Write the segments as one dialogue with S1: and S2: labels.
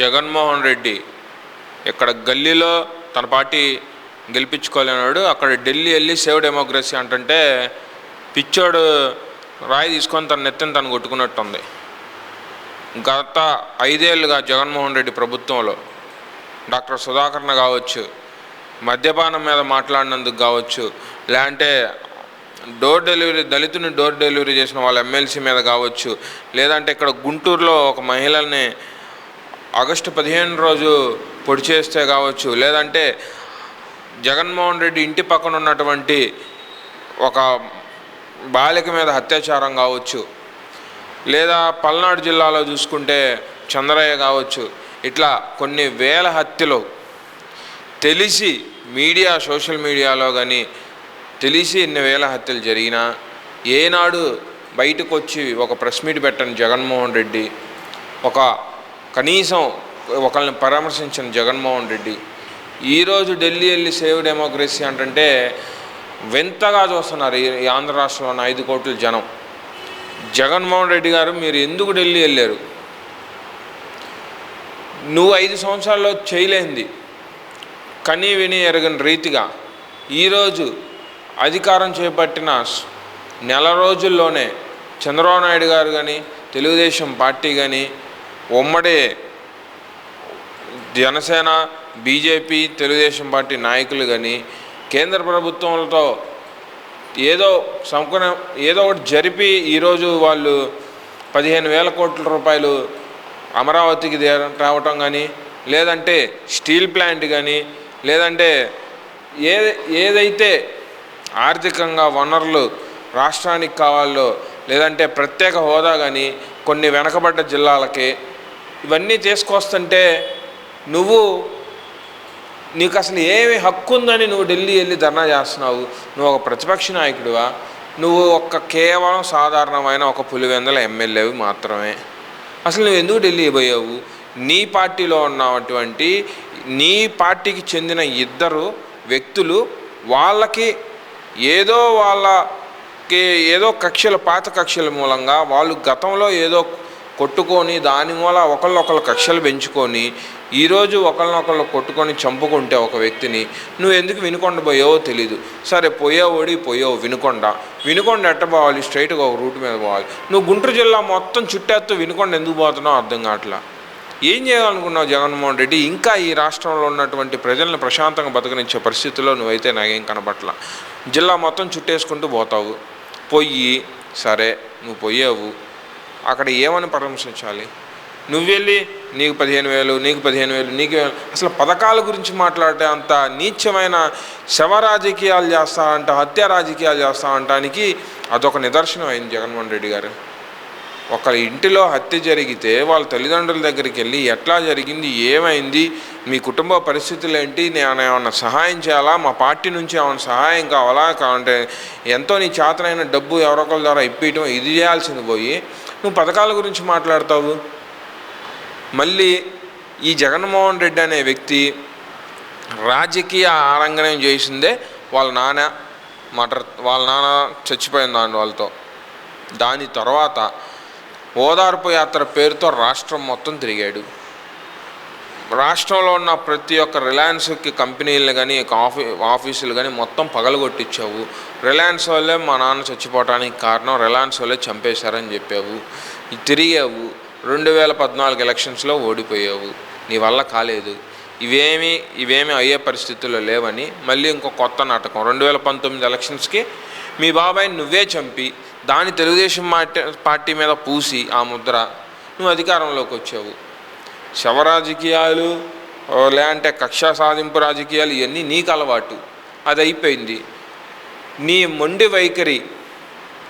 S1: జగన్మోహన్ రెడ్డి ఇక్కడ గల్లీలో తన పార్టీ గెలిపించుకోలేనాడు అక్కడ ఢిల్లీ వెళ్ళి సేవ్ డెమోక్రసీ అంటుంటే పిచ్చోడు రాయి తీసుకొని తన నెత్తిని తను కొట్టుకున్నట్టుంది. గత ఐదేళ్ళుగా జగన్మోహన్ రెడ్డి ప్రభుత్వంలో డాక్టర్ సుధాకర్ణ కావచ్చు మద్యపానం మీద మాట్లాడినందుకు కావచ్చు లేదంటే డోర్ డెలివరీ దళితుని డోర్ డెలివరీ చేసిన వాళ్ళ ఎమ్మెల్సీ మీద కావచ్చు లేదంటే ఇక్కడ గుంటూరులో ఒక మహిళల్ని ఆగస్టు పదిహేను రోజు పొడి చేస్తే కావచ్చు లేదంటే జగన్మోహన్ రెడ్డి ఇంటి పక్కన ఉన్నటువంటి ఒక బాలిక మీద అత్యాచారం కావచ్చు లేదా పల్నాడు జిల్లాలో చూసుకుంటే చంద్రయ్య కావచ్చు ఇట్లా కొన్ని వేల హత్యలు తెలిసి మీడియా సోషల్ మీడియాలో కానీ తెలిసి ఎన్ని వేల హత్యలు జరిగినా ఏనాడు బయటకు వచ్చి ఒక ప్రెస్ మీట్ పెట్టని జగన్మోహన్ రెడ్డి ఒక కనీసం ఒకళ్ళని పరామర్శించిన జగన్మోహన్ రెడ్డి ఈరోజు ఢిల్లీ వెళ్ళి సేవ్ డెమోక్రసీ అంటే వింతగా చూస్తున్నారు ఈ ఆంధ్ర రాష్ట్రంలో ఉన్న ఐదు కోట్ల జనం. జగన్మోహన్ రెడ్డి గారు మీరు ఎందుకు ఢిల్లీ వెళ్ళారు? నువ్వు ఐదు సంవత్సరాల్లో చేయలేంది. కనీ విని ఎరగని రీతిగా ఈరోజు అధికారం చేపట్టిన నెల రోజుల్లోనే చంద్రబాబు నాయుడు గారు కానీ తెలుగుదేశం పార్టీ కానీ ఉమ్మడి జనసేన బీజేపీ తెలుగుదేశం పార్టీ నాయకులు కానీ కేంద్ర ప్రభుత్వంతో ఏదో సంకున ఏదో ఒకటి జరిపి ఈరోజు వాళ్ళు పదిహేను వేల కోట్ల రూపాయలు అమరావతికి రావటం కానీ లేదంటే స్టీల్ ప్లాంట్ కానీ లేదంటే ఏ ఏదైతే ఆర్థికంగా వనరులు రాష్ట్రానికి కావాలో లేదంటే ప్రత్యేక హోదా కానీ కొన్ని వెనకబడ్డ జిల్లాలకి ఇవన్నీ తీసుకొస్తుంటే నువ్వు నీకు అసలు ఏమి హక్కు ఉందని నువ్వు ఢిల్లీ వెళ్ళి ధర్నా చేస్తున్నావు. నువ్వు ఒక ప్రతిపక్ష నాయకుడివా? నువ్వు ఒక్క కేవలం సాధారణమైన ఒక పులివెందల ఎమ్మెల్యేవి మాత్రమే. అసలు నువ్వు ఎందుకు ఢిల్లీ పోయావు? నీ పార్టీలో ఉన్నటువంటి నీ పార్టీకి చెందిన ఇద్దరు వ్యక్తులు వాళ్ళకి ఏదో వాళ్ళకి ఏదో కక్షల పాత కక్షల మూలంగా వాళ్ళు గతంలో ఏదో కొట్టుకొని దాని మూల ఒకళ్ళొకళ్ళు కక్షలు పెంచుకొని ఈరోజు ఒకళ్ళనొకళ్ళు కొట్టుకొని చంపుకుంటే ఒక వ్యక్తిని నువ్వు ఎందుకు వినుకొండ పోయావో తెలీదు. సరే పోయావోడి పోయావు వినుకొండ. వినుకొండ ఎట్ట పోవాలి? స్ట్రైట్గా ఒక రూట్ మీద పోవాలి. నువ్వు గుంటూరు జిల్లా మొత్తం చుట్టేస్తూ వినుకొండ ఎందుకు పోతున్నావు అర్థం కావట్లా? ఏం చేయాలనుకున్నావు జగన్మోహన్ రెడ్డి? ఇంకా ఈ రాష్ట్రంలో ఉన్నటువంటి ప్రజలను ప్రశాంతంగా బతకనిచ్చే పరిస్థితుల్లో నువ్వైతే నాకేం కనబట్ల జిల్లా మొత్తం చుట్టేసుకుంటూ పోతావు. పొయ్యి సరే నువ్వు పోయావు. అక్కడ ఏమని పరామర్శించాలి నువ్వు వెళ్ళి నీకు పదిహేను వేలు నీకు పదిహేను వేలు నీకు అసలు పథకాల గురించి మాట్లాడే అంత నీచమైన శవ రాజకీయాలు చేస్తా అంట హత్య రాజకీయాలు చేస్తానంటానికి అదొక నిదర్శనం అయింది జగన్మోహన్ రెడ్డి గారు. ఒకరి ఇంటిలో హత్య జరిగితే వాళ్ళ తల్లిదండ్రుల దగ్గరికి వెళ్ళి ఎట్లా జరిగింది ఏమైంది మీ కుటుంబ పరిస్థితులు ఏంటి నేను ఏమన్నా సహాయం చేయాలా మా పార్టీ నుంచి ఏమైనా సహాయం కావాలా కావాలంటే ఎంతో నీ చేతనైన డబ్బు ఎవరొకరి ద్వారా ఇప్పించడం ఇది చేయాల్సింది పోయి నువ్వు పథకాల గురించి మాట్లాడతావు? మళ్ళీ ఈ జగన్మోహన్ రెడ్డి అనే వ్యక్తి రాజకీయ ఆరంగణం చేసిందే వాళ్ళ నాన్న మటర్ వాళ్ళ నాన్న చచ్చిపోయిన దాని వాళ్ళతో. దాని తర్వాత ఓదార్పు యాత్ర పేరుతో రాష్ట్రం మొత్తం తిరిగాడు. రాష్ట్రంలో ఉన్న ప్రతి ఒక్క రిలయన్స్కి కంపెనీలు కానీ ఆఫీ ఆఫీసులు కానీ మొత్తం పగలగొట్టించావు రిలయన్స్ వాళ్ళే మా నాన్న చచ్చిపోవడానికి కారణం రిలయన్స్ వాళ్ళే చంపేశారని చెప్పావు. తిరిగావు. రెండు వేల పద్నాలుగు ఎలక్షన్స్లో ఓడిపోయావు. నీ వల్ల కాలేదు. ఇవేమి ఇవేమి అయ్యే పరిస్థితుల్లో లేవని మళ్ళీ ఇంకో కొత్త నాటకం. రెండు వేల పంతొమ్మిది ఎలక్షన్స్కి మీ బాబాయ్ నువ్వే చంపి దాని తెలుగుదేశం పార్టీ పార్టీ మీద పూసి ఆ ముద్ర నువ్వు అధికారంలోకి వచ్చావు. శవ రాజకీయాలు లేదంటే కక్షా సాధింపు రాజకీయాలు ఇవన్నీ నీకు అలవాటు. అది అయిపోయింది నీ మొండి వైఖరి.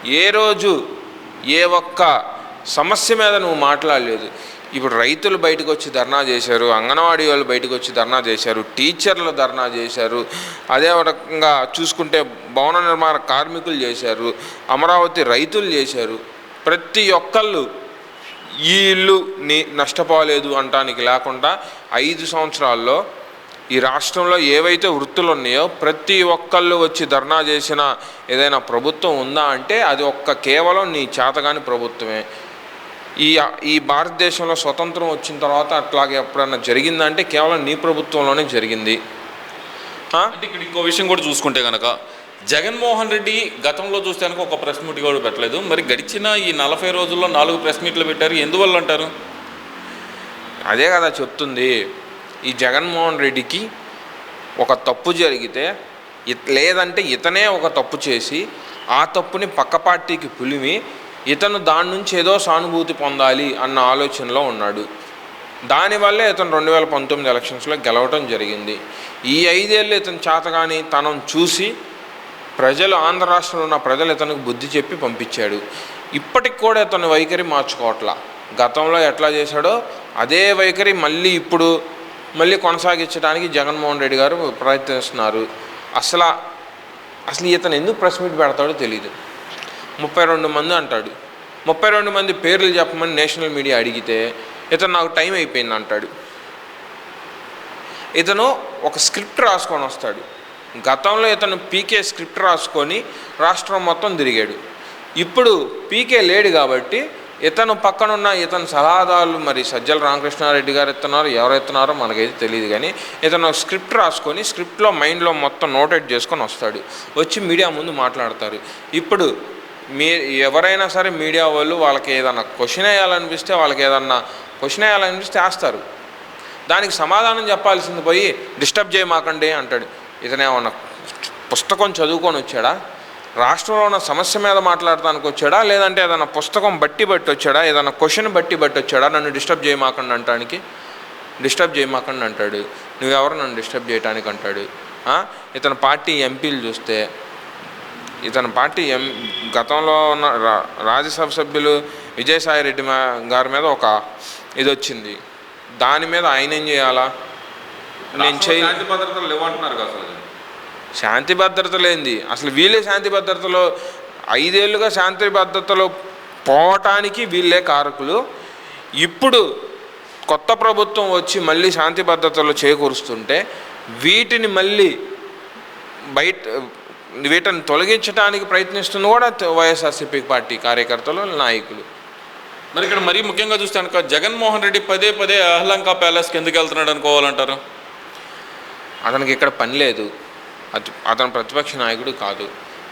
S1: ఏ రోజు ఏ ఒక్క సమస్య మీద నువ్వు మాట్లాడలేదు. ఇప్పుడు రైతులు బయటకు వచ్చి ధర్నా చేశారు అంగన్వాడీ వాళ్ళు బయటకు వచ్చి ధర్నా చేశారు టీచర్లు ధర్నా చేశారు అదే రకంగా చూసుకుంటే భవన నిర్మాణ కార్మికులు చేశారు అమరావతి రైతులు చేశారు. ప్రతి ఒక్కళ్ళు ఈ ఇల్లు నీ నష్టపోలేదు అంటానికి లేకుండా ఐదు సంవత్సరాల్లో ఈ రాష్ట్రంలో ఏవైతే వృత్తులు ఉన్నాయో ప్రతి ఒక్కళ్ళు వచ్చి ధర్నా చేసిన ఏదైనా ప్రభుత్వం ఉందా అంటే అది ఒక్క కేవలం నీ చేతగాని ప్రభుత్వమే. ఈ ఈ భారతదేశంలో స్వతంత్రం వచ్చిన తర్వాత అట్లాగే ఎప్పుడన్నా జరిగిందంటే కేవలం నీ ప్రభుత్వంలోనే జరిగింది.
S2: అంటే ఇక్కడ ఇంకో విషయం కూడా చూసుకుంటే కనుక జగన్మోహన్ రెడ్డి గతంలో చూస్తే కనుక ఒక ప్రెస్ మీట్ కూడా పెట్టలేదు. మరి గడిచిన ఈ నలభై రోజుల్లో నాలుగు ప్రెస్ మీట్లు పెట్టారు. ఎందువల్ల అంటారు?
S1: అదే కదా చెప్తుంది. ఈ జగన్మోహన్ రెడ్డికి ఒక తప్పు జరిగితే లేదంటే ఇతనే ఒక తప్పు చేసి ఆ తప్పుని పక్క పార్టీకి పులిమి ఇతను దాని నుంచి ఏదో సానుభూతి పొందాలి అన్న ఆలోచనలో ఉన్నాడు. దానివల్లే ఇతను రెండు వేల పంతొమ్మిది ఎలక్షన్స్లో గెలవటం జరిగింది. ఈ ఐదేళ్ళు ఇతను చేతగాని తనం చూసి ప్రజలు ఆంధ్ర రాష్ట్రంలో ఉన్న ప్రజలు ఇతనికి బుద్ధి చెప్పి పంపించాడు. ఇప్పటికి కూడా ఇతను వైఖరి మార్చుకోవట్లా. గతంలో ఎట్లా చేశాడో అదే వైఖరి మళ్ళీ ఇప్పుడు మళ్ళీ కొనసాగించడానికి జగన్మోహన్ రెడ్డి గారు ప్రయత్నిస్తున్నారు. అసలు అసలు ఇతను ఎందుకు ప్రెస్ మీట్ పెడతాడో తెలియదు ముప్పై రెండు మంది అంటాడు. ముప్పై రెండు మంది పేర్లు చెప్పమని నేషనల్ మీడియా అడిగితే ఇతను నాకు టైం అయిపోయింది అంటాడు. ఇతను ఒక స్క్రిప్ట్ రాసుకొని వస్తాడు. గతంలో ఇతను పీకే స్క్రిప్ట్ రాసుకొని రాష్ట్రం మొత్తం తిరిగాడు. ఇప్పుడు పీకే లేడు కాబట్టి ఇతను పక్కనున్న ఇతను సలహాదారులు మరి సజ్జల రామకృష్ణారెడ్డి గారు ఎత్తున్నారు ఎవరు ఎత్తున్నారో మనకైతే తెలియదు కానీ ఇతను ఒక స్క్రిప్ట్ రాసుకొని స్క్రిప్ట్లో మైండ్లో మొత్తం నోటెడ్ చేసుకొని వస్తాడు. వచ్చి మీడియా ముందు మాట్లాడతారు. ఇప్పుడు మీ ఎవరైనా సరే మీడియా వాళ్ళు వాళ్ళకి ఏదన్నా క్వశ్చన్ వేయాలనిపిస్తే వాళ్ళకి ఏదన్నా క్వశ్చన్ వేయాలనిపిస్తే వేస్తారు. దానికి సమాధానం చెప్పాల్సింది పోయి డిస్టర్బ్ చేయమాకండి అంటాడు. ఇతనే ఉన్న పుస్తకం చదువుకొని వచ్చాడా? రాష్ట్రంలో ఉన్న సమస్య మీద మాట్లాడటానికి వచ్చాడా? లేదంటే ఏదైనా పుస్తకం బట్టి బట్టి వచ్చాడా? ఏదైనా క్వశ్చన్ బట్టి బట్టి వచ్చాడా? నన్ను డిస్టర్బ్ చేయమాకండి అంటానికి? డిస్టర్బ్ చేయమాకండి అంటాడు. నువ్వెవరు నన్ను డిస్టర్బ్ చేయటానికి అంటాడు? ఇతని పార్టీ ఎంపీలు చూస్తే ఇతని పార్టీ ఎం గతంలో ఉన్న రా- రాజ్యసభ సభ్యులు విజయసాయి రెడ్డి గారి మీద ఒక ఇది వచ్చింది దాని మీద ఆయన ఏం చేయాలా? నేను చేయ
S2: శాంతి భద్రతలు లేవంటున్నారు కదా అసలు
S1: శాంతి భద్రత లేనిది అసలు వీళ్ళే శాంతి భద్రతలో ఐదేళ్ళుగా శాంతి భద్రతలో పోవటానికి వీళ్ళే కారకులు. ఇప్పుడు కొత్త ప్రభుత్వం వచ్చి మళ్ళీ శాంతి భద్రతలు చేకూరుస్తుంటే వీటిని మళ్ళీ బయట వీటిని తొలగించడానికి ప్రయత్నిస్తుంది కూడా వైఎస్ఆర్సీపీ పార్టీ కార్యకర్తలు నాయకులు.
S2: మరి ఇక్కడ మరీ ముఖ్యంగా చూస్తే కనుక జగన్మోహన్ రెడ్డి పదే పదే అహ్లంక ప్యాలెస్కి ఎందుకు వెళ్తున్నాడు అనుకోవాలంటారు?
S1: అతనికి ఇక్కడ పని లేదు. అతను ప్రతిపక్ష నాయకుడు కాదు.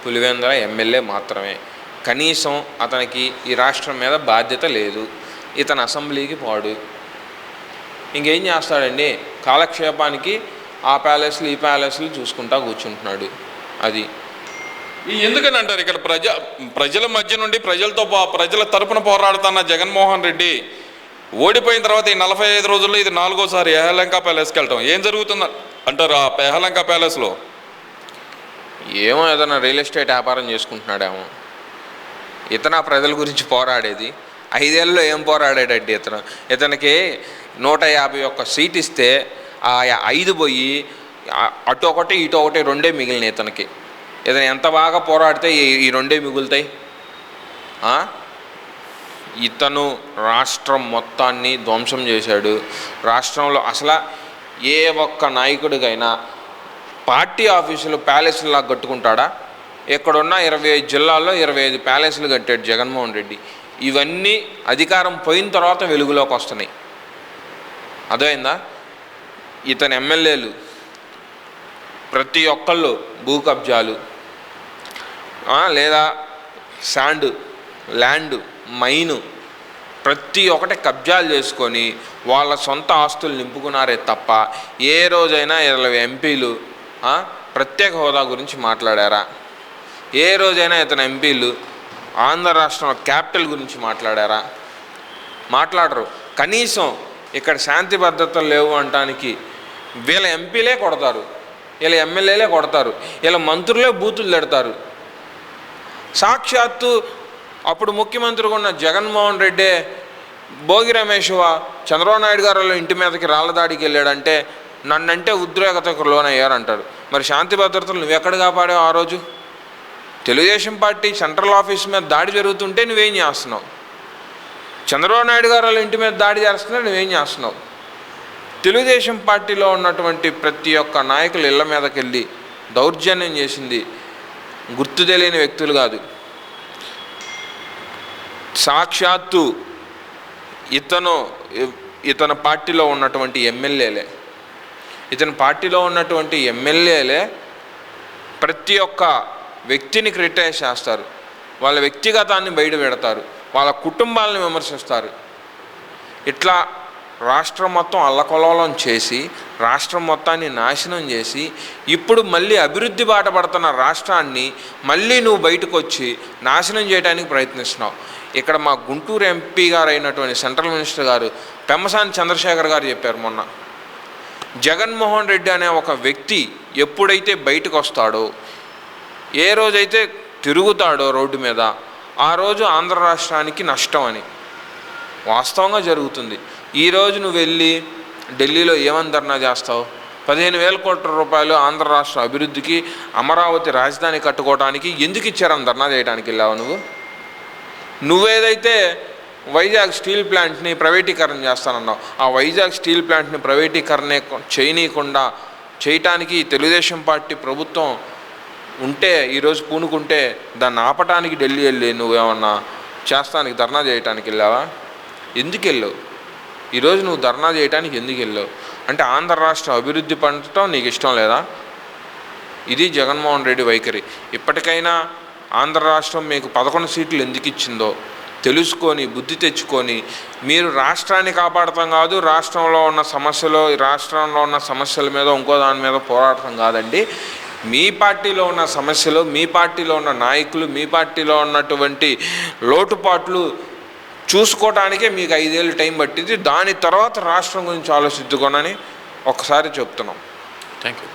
S1: పులివెందుల ఎమ్మెల్యే మాత్రమే. కనీసం అతనికి ఈ రాష్ట్రం మీద బాధ్యత లేదు. ఇతను అసెంబ్లీకి పోడు. ఇంకేం చేస్తాడండి? కాలక్షేపానికి ఆ ప్యాలెస్లు ఈ ప్యాలెస్లు చూసుకుంటా కూర్చుంటున్నాడు. అది.
S2: ఎందుకని అంటారు ఇక్కడ ప్రజ ప్రజల మధ్య నుండి ప్రజలతో ప్రజల తరపున పోరాడుతున్న జగన్మోహన్ రెడ్డి ఓడిపోయిన తర్వాత ఈ నలభై ఐదు రోజుల్లో ఇది నాలుగోసారి ఎహలంకా ప్యాలెస్కి వెళ్ళటం. ఏం జరుగుతుంది అంటారు ఆ పెహలంక ప్యాలెస్లో.
S1: ఏమో ఏదైనా రియల్ ఎస్టేట్ వ్యాపారం చేసుకుంటున్నాడేమో. ఇతను ఆ ప్రజల గురించి పోరాడేది. ఐదేళ్ళలో ఏం పోరాడాడండి ఇతను? ఇతనికి నూట యాభై ఒక్క సీట్ ఇస్తే ఆ ఐదు పోయి అటు ఒకటి ఇటు ఒకటి రెండే మిగిలినాయి ఇతనికి. ఇతను ఎంత బాగా పోరాడితే ఈ రెండే మిగులుతాయి? ఇతను రాష్ట్రం మొత్తాన్ని ధ్వంసం చేశాడు. రాష్ట్రంలో అసలు ఏ ఒక్క నాయకుడికైనా పార్టీ ఆఫీసులు ప్యాలెస్లా కట్టుకుంటాడా? ఎక్కడున్న ఇరవై ఐదు జిల్లాల్లో ఇరవై ఐదు ప్యాలెస్లు కట్టాడు జగన్మోహన్ రెడ్డి. ఇవన్నీ అధికారం పోయిన తర్వాత వెలుగులోకి వస్తున్నాయి. అర్థమైందా? ఇతని ఎమ్మెల్యేలు ప్రతి ఒక్కళ్ళు భూ కబ్జాలు లేదా శాండ్ ల్యాండ్ మైను ప్రతి ఒక్కటి కబ్జాలు చేసుకొని వాళ్ళ సొంత ఆస్తులు నింపుకున్నారే తప్ప ఏ రోజైనా ఇరవై ఎంపీలు ప్రత్యేక హోదా గురించి మాట్లాడారా? ఏ రోజైనా ఇతను ఎంపీలు ఆంధ్ర రాష్ట్రంలో క్యాపిటల్ గురించి మాట్లాడారా? మాట్లాడరు. కనీసం ఇక్కడ శాంతి భద్రతలు లేవు అంటానికి వీళ్ళ ఎంపీలే కొడతారు వీళ్ళ ఎమ్మెల్యేలే కొడతారు వీళ్ళ మంత్రులే బూతులు తిడతారు. సాక్షాత్తు అప్పుడు ముఖ్యమంత్రిగా ఉన్న జగన్మోహన్ రెడ్డి భోగి రమేశ్వ చంద్రబాబు నాయుడు గారు వాళ్ళ ఇంటి మీదకి రాళ్ళ దాడికి వెళ్ళాడంటే నన్నంటే ఉద్రేకతకు లోనయ్యారంటారు. మరి శాంతి భద్రతలు నువ్వు ఎక్కడ కాపాడావు ఆ రోజు? తెలుగుదేశం పార్టీ సెంట్రల్ ఆఫీస్ మీద దాడి జరుగుతుంటే నువ్వేం చేస్తున్నావు? చంద్రబాబు నాయుడు గారు వాళ్ళ ఇంటి మీద దాడి చేస్తున్నా నువ్వేం చేస్తున్నావు? తెలుగుదేశం పార్టీలో ఉన్నటువంటి ప్రతి ఒక్క నాయకులు ఇళ్ళ మీదకి వెళ్ళి దౌర్జన్యం చేసింది గుర్తు తెలియని వ్యక్తులు కాదు. సాక్షాత్తు ఇతను ఇతని పార్టీలో ఉన్నటువంటి ఎమ్మెల్యేలే. ఇతని పార్టీలో ఉన్నటువంటి ఎమ్మెల్యేలే ప్రతి ఒక్క వ్యక్తిని క్రిటిసైజ్ చేస్తారు. వాళ్ళ వ్యక్తిగతాన్ని బయట పెడతారు. వాళ్ళ కుటుంబాలను విమర్శిస్తారు. ఇట్లా రాష్ట్రం మొత్తం అల్లకొలవలం చేసి రాష్ట్రం మొత్తాన్ని నాశనం చేసి ఇప్పుడు మళ్ళీ అభివృద్ధి బాట పడుతున్న రాష్ట్రాన్ని మళ్ళీ నువ్వు బయటకు వచ్చి నాశనం చేయడానికి ప్రయత్నిస్తున్నావు. ఇక్కడ మా గుంటూరు ఎంపీ గారు అయినటువంటి సెంట్రల్ మినిస్టర్ గారు పెమ్మసాని చంద్రశేఖర్ గారు చెప్పారు మొన్న. జగన్మోహన్ రెడ్డి అనే ఒక వ్యక్తి ఎప్పుడైతే బయటకు వస్తాడో ఏ రోజైతే తిరుగుతాడో రోడ్డు మీద ఆ రోజు ఆంధ్ర రాష్ట్రానికి నష్టం అని. వాస్తవంగా జరుగుతుంది. ఈరోజు నువ్వు వెళ్ళి ఢిల్లీలో ఏమని ధర్నా చేస్తావు? పదిహేను వేల కోట్ల రూపాయలు ఆంధ్ర రాష్ట్ర అభివృద్ధికి అమరావతి రాజధాని కట్టుకోవడానికి ఎందుకు ఇచ్చారని ధర్నా చేయడానికి వెళ్ళావు నువ్వు? నువ్వేదైతే వైజాగ్ స్టీల్ ప్లాంట్ని ప్రైవేటీకరణ చేస్తానన్నావు ఆ వైజాగ్ స్టీల్ ప్లాంట్ని ప్రైవేటీకరణ చేయనీయకుండా చేయటానికి తెలుగుదేశం పార్టీ ప్రభుత్వం ఉంటే ఈరోజు పూనుకుంటే దాన్ని ఆపటానికి ఢిల్లీ వెళ్ళి నువ్వేమన్నా చేస్తానికి ధర్నా చేయటానికి వెళ్ళావా? ఎందుకు వెళ్ళావు? ఈరోజు నువ్వు ధర్నా చేయటానికి ఎందుకు వెళ్ళావు? అంటే ఆంధ్ర రాష్ట్రం అభివృద్ధి పంచడం నీకు ఇష్టం లేదా? ఇది జగన్మోహన్ రెడ్డి వైఖరి. ఇప్పటికైనా ఆంధ్ర రాష్ట్రం మీకు పదకొండు సీట్లు ఎందుకు ఇచ్చిందో తెలుసుకొని బుద్ధి తెచ్చుకొని మీరు రాష్ట్రాన్ని కాపాడటం కాదు రాష్ట్రంలో ఉన్న సమస్యలు రాష్ట్రంలో ఉన్న సమస్యల మీద ఇంకో దాని మీద పోరాడటం కాదండి. మీ పార్టీలో ఉన్న సమస్యలు మీ పార్టీలో ఉన్న నాయకులు మీ పార్టీలో ఉన్నటువంటి లోటుపాట్లు చూసుకోవటానికే మీకు ఐదేళ్ళు టైం పట్టింది. దాని తర్వాత రాష్ట్రం గురించి ఆలోచిద్దుకోనని ఒకసారి చెప్తున్నాం.
S2: Thank you